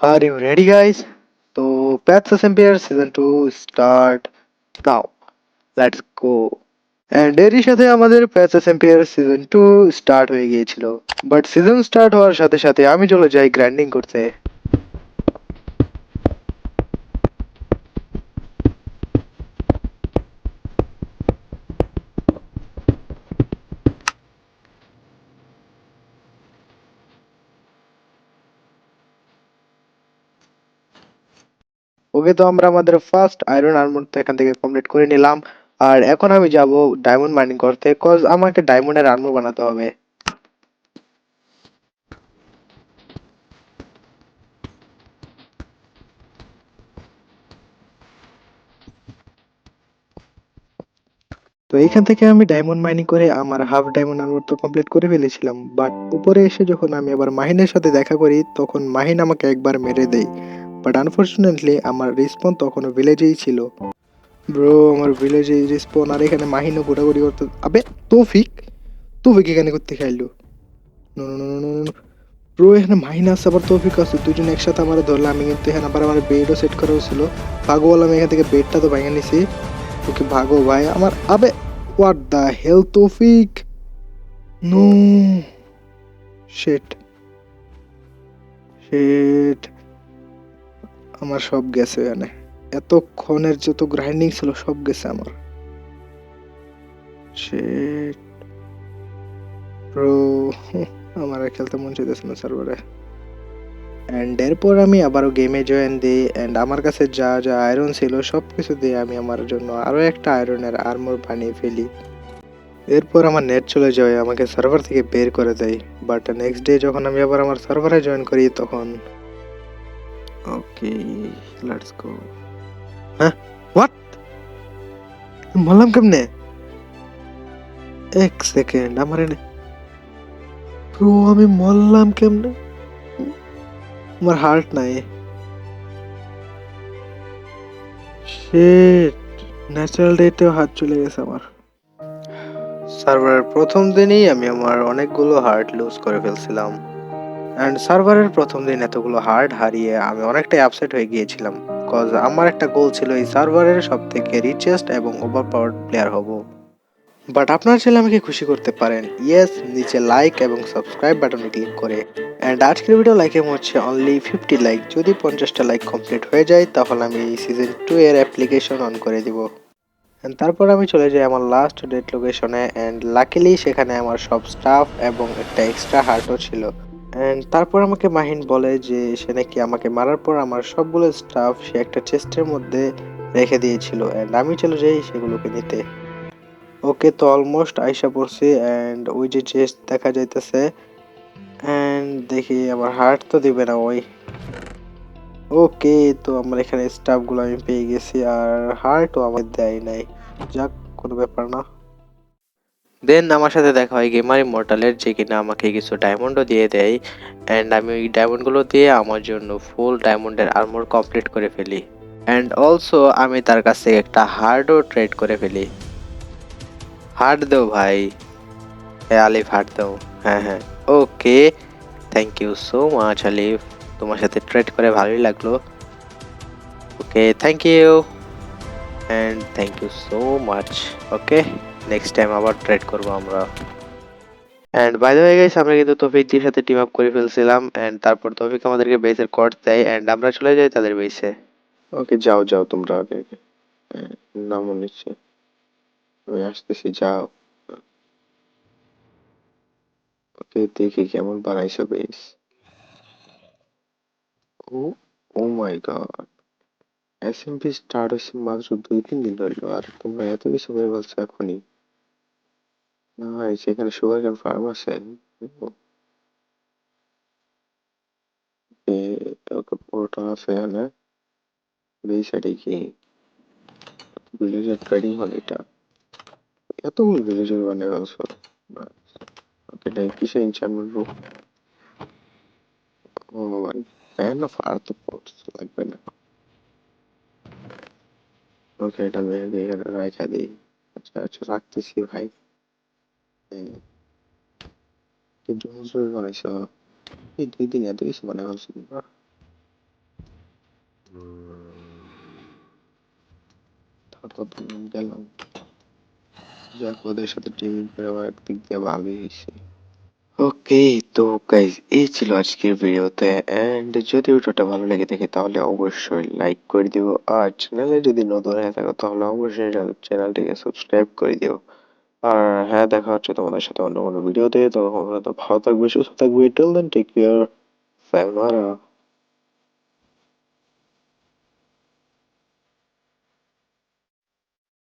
Are you ready, guys? So, Paths Empire Season 2 start now. Let's go. And এরই সাথে আমাদের patches empire season two start হয়ে গিয়েছিল but season start হওয়ার সাথে সাথে আমি চলে যাই গ্র্যান্ডিং করতে ওকে তো আমরা আমাদের ফার্স্ট আয়রন আর্মর এখান থেকে কমপ্লিট করে নিলাম। আর এখন আমি যাব ডায়মন্ড মাইনিং করতে কজ আমাকে ডায়মন্ডের আর্মর বানাতে হবে। তো এখান থেকে আমি ডায়মন্ড মাইনিং করে আমার হাফ ডায়মন্ড আর্মর তো কমপ্লিট করে ফেলেছিলাম। বাট উপরে এসে যখন আমি আবার মাহিনের সাথে দেখা করি, তখন মাহিন আমাকে একবার মেরে দেয়। বাট আনফর্চুনেটলি আমার রিসপন তখনও ভিলেজেই ছিল। ব্রো আমার ভিলেজে রিসপন আর এখানে মাহিনও ঘোরাঘুরি করতে আবে, তৌফিক? তৌফিক এখানে করতে খাইলো ব্রো এখানে মাহিনা আছে, আবার তৌফিক আছে। দুজন একসাথে আমার ধরলে, আমি কিন্তু এখানে আবার আমার বেডও সেট করা ছিল ভাগো বললাম, এখান থেকে বেডটা তো ভেঙে নিছি। ওকে, ভাগো, ভাই, আমার আবে হোয়াট দ্য হেল তৌফিক? নো শেট শেট আমার সব গেছে এখানে এতক্ষণের যত গ্রাইন্ডিং ছিল, সব গেছে আমার। ব্রো আমার খেলতে মন চাইতেছে না সার্ভারে অ্যান্ড এরপর আমি আবারও গেমে জয়েন দিই অ্যান্ড আমার কাছে যা যা আয়রন ছিল, সব কিছু দিয়ে আমি আমার জন্য আরও একটা আয়রনের আর্মর বানিয়ে ফেলি। এরপর আমার নেট চলে যায়, আমাকে সার্ভার থেকে বের করে দেয়। বাট নেক্সট ডে যখন আমি আবার আমার সার্ভারে জয়েন করি, তখন ওকে লেটস গো হ্যাঁ হোয়াট বললাম কেমনে এক সেকেন্ড আমার এনে ব্রো আমি মরলাম কেমনে আমার হার্ট নাই শিট ন্যাচারাল ডেটেও হাত চলে গেছে আমার সার্ভারের প্রথম দিনই আমি আমার অনেকগুলো হার্ট লুজ করে ফেলছিলাম অ্যান্ড সার্ভারের প্রথম দিন এতগুলো হার্ট হারিয়ে আমি অনেকটাই আপসেট হয়ে গিয়েছিলাম কজ আমার একটা গোল ছিল এই সার্ভারের সব থেকে রিচেস্ট এবং ওভার পাওয়ার প্লেয়ার হব। বাট আপনার ছেলে আমাকে খুশি করতে পারেন। ইয়েস নিচে লাইক এবং সাবস্ক্রাইব বাটনে ক্লিক করে। অ্যান্ড আজকের ভিডিও লাইকে হচ্ছে অনলি ফিফটি লাইক যদি পঞ্চাশটা লাইক কমপ্লিট হয়ে যায়, তাহলে আমি এই সিজন টু এর অ্যাপ্লিকেশন অন করে দিব। তারপর আমি চলে যাই আমার লাস্ট ডেট লোকেশনে অ্যান্ড লাকিলি সেখানে আমার সব স্টাফ এবং একটা এক্সট্রা হার্টও ছিল। অ্যান্ড তারপর আমাকে মাহিন বলে যে সে নাকি আমাকে মারার পর আমার সবগুলো স্টাফ সে একটা চেস্টের মধ্যে রেখে দিয়েছিল অ্যান্ড আমি চলে যাই সেগুলোকে নিতে। ওকে তো অলমোস্ট আইসা পড়ছি অ্যান্ড ওই যে চেস্ট দেখা যাইতেছে অ্যান্ড দেখি আমার হার্ট তো দিবে না ওই। ওকে তো আমার এখানে স্টাফগুলো আমি পেয়ে গেছি আর হার্টও আমার দেয় নাই। যাক, কোনো ব্যাপার না। দেন আমার সাথে দেখা হয় গেমার ইমর্টালের যে কিনা আমাকে কিছু ডায়মন্ডও দিয়ে দেয়। অ্যান্ড আমি ওই ডায়মন্ডগুলো দিয়ে আমার জন্য ফুল ডায়মন্ডের আর্মর কমপ্লিট করে ফেলি। অ্যান্ড অলসো আমি তার কাছ থেকে একটা হার্ডও ট্রেড করে ফেলি। হার্ড দেও ভাই। হ্যাঁ আলিফ হার্ট দাও। হ্যাঁ হ্যাঁ। Okay thank you so much Alif. তোমার সাথে ট্রেড করে ভালোই লাগল। Okay thank you and thank you so much okay next time আবার ট্রেড করব আমরা। অ্যান্ড বাই ওয়ে গাইস আমরা কিন্তু তৌফিকদের সাথে টিম আপ করে ফেলছিলাম অ্যান্ড তারপর তৌফিক আমাদেরকে বেসের কোড দেয় অ্যান্ড আমরা চলে যাই তাদের বেসে ওকে যাও যাও তোমরা আগে আগে। হ্যাঁ, নামও নিচ্ছে। আমি আসতেছি যাও। ওকে দেখি কেমন বানাইছো বেশ oh oh my god SMP start হয়েছে মাত্র দুই তিন দিন হলো আর তোমরা এত কিছু হয়ে বলছো এখনই। না সেখানে সুগার ক্যান ফার্ম আছে। ওকে পোর্টাল আছে এখানে। এই সাইডে কি? ভিলেজের ট্রেডিং হল এটা। এতগুলো ভিলেজের বানিয়ে ফেলছো? ওকে, এটা কিসে ইনচার্টমেন্ট রুম ও ভাই ফ্যান অফ আর্থ পোর্টস লাগবে না। ওকে, এটা মেরে রাইখা দিই। আচ্ছা আচ্ছা রাখতেছি ভাই। কিন্তু হুজুর বানাইছ এই দুই দিন এত বেশি মনে হচ্ছে না। গেলাম। যাক, ওদের সাথে টিমিং করে আমার একদিক দিয়ে ভালোই হয়েছে। ওকে, তো গাইজ এই ছিল আজকের ভিডিওতে এন্ড যদি ভিডিওটা ভালো লেগে থাকে তাহলে অবশ্যই লাইক করে দিও, আর চ্যানেলে যদি নতুন হয়ে থাকো তাহলে অবশ্যই চ্যানেলটিকে সাবস্ক্রাইব করে দিও। আর হ্যাঁ দেখা হচ্ছে তোমাদের সাথে অন্য কোনো ভিডিওতে পর্যন্ত ভালো থাকবে, সুস্থ থাকবে টেল দেন টেক কেয়ার